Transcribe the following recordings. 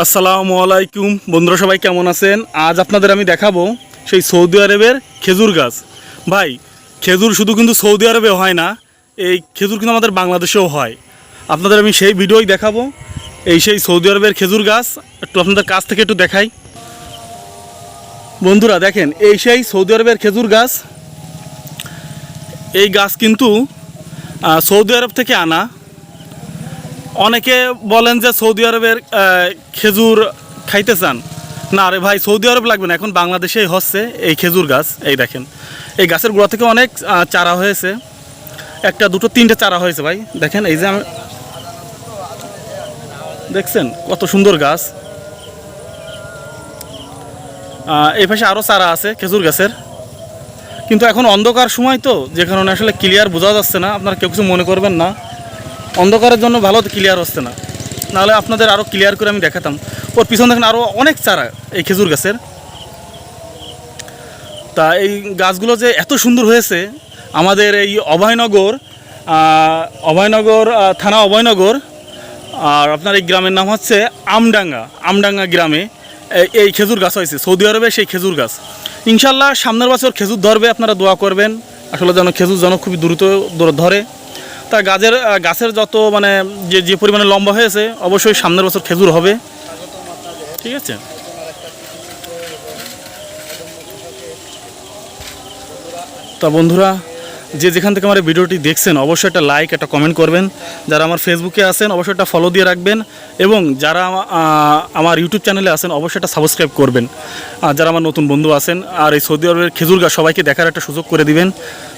আসসালামু আলাইকুম। বন্ধুরা সবাই কেমন আছেন? আজ আপনাদের আমি দেখাবো সেই সৌদি আরবের খেজুর গাছ। ভাই, খেজুর শুধু কিন্তু সৌদি আরবে হয় না, এই খেজুর কিন্তু আমাদের বাংলাদেশেও হয়। আপনাদের আমি সেই ভিডিওই দেখাবো। এই সেই সৌদি আরবের খেজুর গাছ, একটু আপনাদের কাছ থেকে একটু দেখাই। বন্ধুরা, দেখেন, এই সেই সৌদি আরবের খেজুর গাছ, এই গাছ কিন্তু সৌদি আরব থেকে আনা। অনেকে বলেন যে সৌদি আরবের খেজুর খাইতে চান। না আরে ভাই, সৌদি আরব লাগবে না। এখন বাংলাদেশেই হচ্ছে এই খেজুর গাছ, এই দেখেন। এই গাছের গোড়া থেকে অনেক চারা হয়েছে। একটা, দুটো, তিনটে চারা হয়েছে ভাই। দেখেন, এই যে আমি দেখছেন? কত সুন্দর গাছ। এই পাশে আরও চারা আছে খেজুর গাছের। কিন্তু এখন অন্ধকার সময় তো, যে কারণে আসলে ক্লিয়ার বোঝা যাচ্ছে না। আপনারা কেউ কিছু মনে করবেন না। অন্ধকারের জন্য ভালো ক্লিয়ার হচ্ছে না। নাহলে আপনাদের আরও ক্লিয়ার করে আমি দেখাতাম। ওর পিছন দেখেন আরও অনেক চারা এই খেজুর গাছের। তা এই গাছগুলো যে এত সুন্দর হয়েছে, আমাদের এই অভয়নগর অভয়নগর থানা অভয়নগর, আর আপনার এই গ্রামের নাম হচ্ছে আমডাঙ্গা আমডাঙ্গা গ্রামে এই- খেজুর গাছ হয়েছে। সৌদি আরবে সেই খেজুর গাছ। ইনশাল্লাহ সামনের বছর খেজুর ধরবে, আপনারা দোয়া করবেন। আসলে যেন খেজুর যেন খুবই দ্রুত ধরে। তা গাছের গাছের যত মানে যে যে পরিমাণে লম্বা হয়েছে, অবশ্যই সামনের বছর খেজুর হবে। ঠিক আছে? তা বন্ধুরা যে যেখান থেকে আমার ভিডিওটি দেখছেন, অবশ্যই একটা লাইক একটা কমেন্ট করবেন। যারা আমার ফেসবুকে আছেন, অবশ্যই একটা ফলো দিয়ে রাখবেন এবং যারা আমা- আমার ইউটিউব চ্যানেলে আছেন, অবশ্যই একটা সাবস্ক্রাইব করবেন। যারা আমার নতুন বন্ধু আছেন, আর এই সৌদি আরবের খেজুর গাছ সবাইকে দেখার একটা সুযোগ করে দিবেন,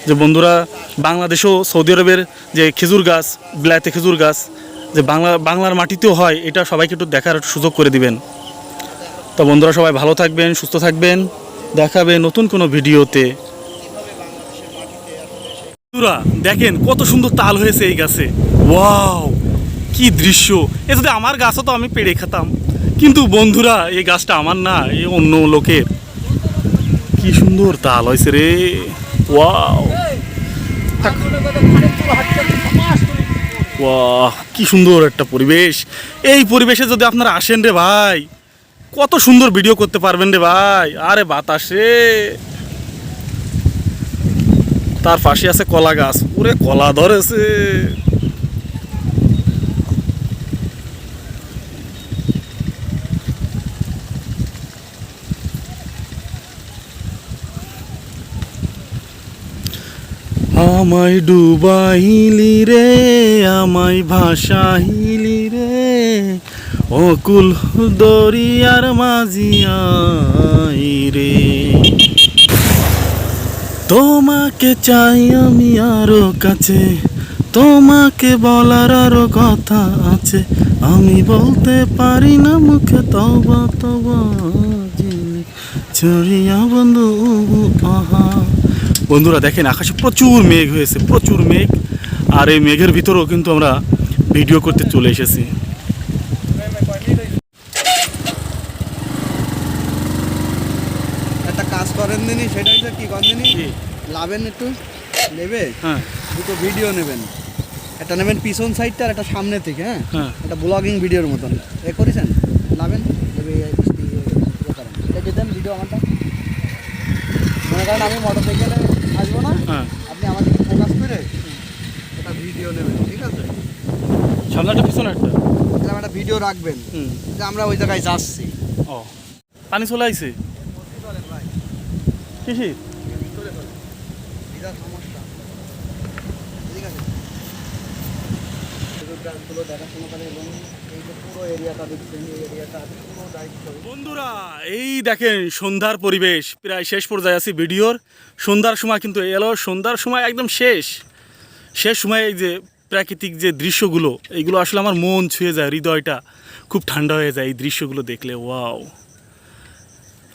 যে বন্ধুরা, বাংলাদেশেও সৌদি আরবের যে খেজুর গাছ বিলাতে খেজুর গাছ, যে বাংলা, বাংলার মাটিতেও হয়, এটা সবাইকে একটু দেখার একটা সুযোগ করে দিবেন। তো বন্ধুরা সবাই ভালো থাকবেন, সুস্থ থাকবেন, দেখাবে নতুন কোনো ভিডিওতে। বন্ধুরা, দেখেন কত সুন্দর তাল হয়েছে এই গাছে। ওয়াও, কি দৃশ্য। এ যদি আমার গাছও তো আমি পেড়ে খেতাম। কিন্তু বন্ধুরা, এই গাছটা আমার না, এই অন্য লোকের। কি সুন্দর তাল হয়েছে রে। ওয়াও। কি সুন্দর একটা পরিবেশ। এই পরিবেশে যদি আপনারা আসেন রে ভাই, কত সুন্দর ভিডিও করতে পারবেন রে ভাই। আরে বাতাসে তার পাশে আছে কলা গাছ। পুরে কলা ধরেছে। আমায় ডুবাইলি রে, আমায় ভাসাইলি রে, অকুল দরিয়ার মাঝিয়াই রে। তোমাকে চাই আমি আরও কাছে, তোমাকে বলার আরও কথা আছে। আমি বলতে পারি না মুখে তবা তবা বন্ধু আহা বন্ধুরা দেখেন, আকাশে প্রচুর মেঘ হয়েছে, প্রচুর মেঘ। আর এই মেঘের ভিতরেও কিন্তু আমরা ভিডিও করতে চলে এসেছি একটা কাজ করেন দিনই সেটা হচ্ছে কি করেন দিনই? লাভেন একটু নেবে? হ্যাঁ। দুটো ভিডিও নেবেন। একটা নেবেন পিছন সাইডটা আর একটা সামনে থেকে হ্যাঁ? হ্যাঁ। একটা ব্লগিং ভিডিওর মতন। এ করেছেন? লাভেন? দেন ভিডিও আমারটা। মনে করেন আমি মোটর সাইকেলে আসব না হ্যাঁ। আপনি আমার দিকে ফোকাস করে একটা ভিডিও নেবেন ঠিক আছে? সামনে একটা পিছনে একটা এরকম একটা ভিডিও রাখবেন যে আমরা ওই জায়গায় যাচ্ছি। ও। পানি চলে আইছে? কিসি বিরাট সমস্যা ঠিক আছে খেজুর গাছগুলো দেখাশোনা করে এবং এই যে পুরো এরিয়াটা দেখছেন এই এরিয়াটা পুরো দায়িত্ব বন্ধুরা, এই দেখেন সন্ধ্যার পরিবেশ। প্রায় শেষ পর্যায়ে আছি ভিডিওর। সন্ধ্যার সময় কিন্তু এলো। সন্ধ্যার সময় একদম শেষ। শেষ সময় এই যে প্রাকৃতিক যে দৃশ্যগুলো, এইগুলো আসলে আমার মন ছুঁয়ে যায়, হৃদয়টা খুব ঠান্ডা হয়ে যায় এই দৃশ্যগুলো দেখলে। ওয়াও।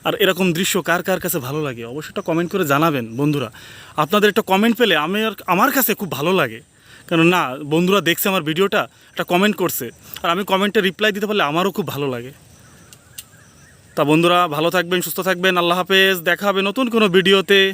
আর এরকম দৃশ্য কার কার কাছে ভালো লাগে? অবশ্যই একটা কমেন্ট করে জানাবেন, বন্ধুরা। আপনাদের একটা কমেন্ট পেলে আমি আমার কাছে খুব ভালো লাগে। কেন না, বন্ধুরা দেখছে আমার ভিডিওটা, একটা কমেন্ট করছে। আর আমি কমেন্টে রিপ্লাই দিতে পারলে আমারও খুব ভালো লাগে। তা বন্ধুরা, ভালো থাকবেন, সুস্থ থাকবেন, আল্লাহ হাফেজ। দেখা হবে নতুন কোনো ভিডিওতে।